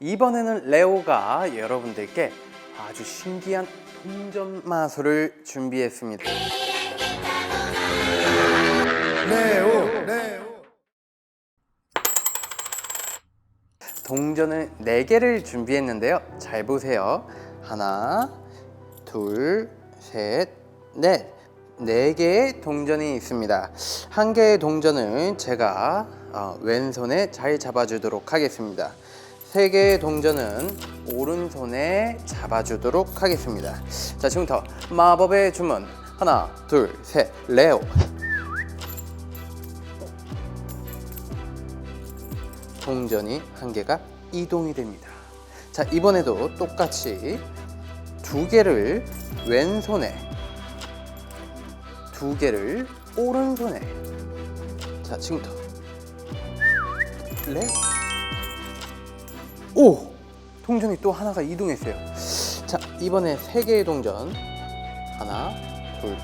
이번에는 레오가 여러분들께 아주 신기한 동전 마술을 준비했습니다. 레오 레오 동전을 4개를 준비했는데요. 잘 보세요. 하나, 둘, 셋, 넷. 네 개의 동전이 있습니다. 한 개의 동전을 제가 어, 왼손에 잘 잡아주도록 하겠습니다. 세 개의 동전은 오른손에 잡아주도록 하겠습니다. 자, 지금부터 마법의 주문. 하나, 둘, 셋, 레오. 동전이 한 개가 이동이 됩니다. 자, 이번에도 똑같이 두 개를 왼손에 두 개를 오른손에 자, 지금부터 레 오! 동전이 또 하나가 이동했어요. 자, 이번에 세 개의 동전. 하나, 둘,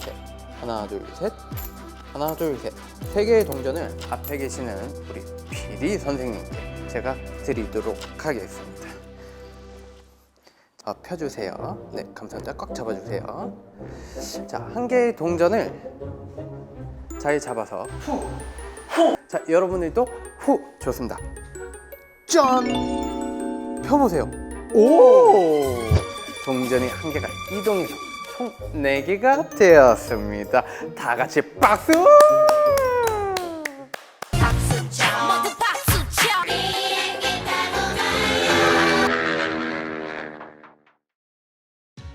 셋. 하나, 둘, 셋. 하나, 둘, 셋. 세 개의 동전을 앞에 계시는 우리 피디 선생님께 제가 드리도록 하겠습니다. 자, 펴주세요. 네, 감사합니다. 꽉 잡아주세요. 자, 한 개의 동전을 잘 잡아서 후, 후. 자, 여러분들도 후 좋습니다. 짠! 펴보세요. 오! 동전이 한 개가 이동해서 총 네개가 되었습니다. 다 같이 박수!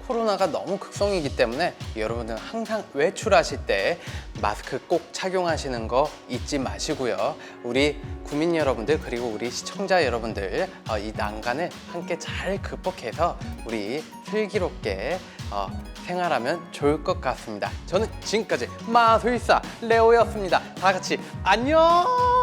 코로나가 너무 극성이기 때문에 여러분들은 항상 외출하실 때 마스크 꼭 착용하시는 거 잊지 마시고요. 우리 국민 여러분들 그리고 우리 시청자 여러분들 어, 이 난간을 함께 잘 극복해서 우리 슬기롭게 어, 생활하면 좋을 것 같습니다. 저는 지금까지 마술사 레오였습니다. 다 같이 안녕!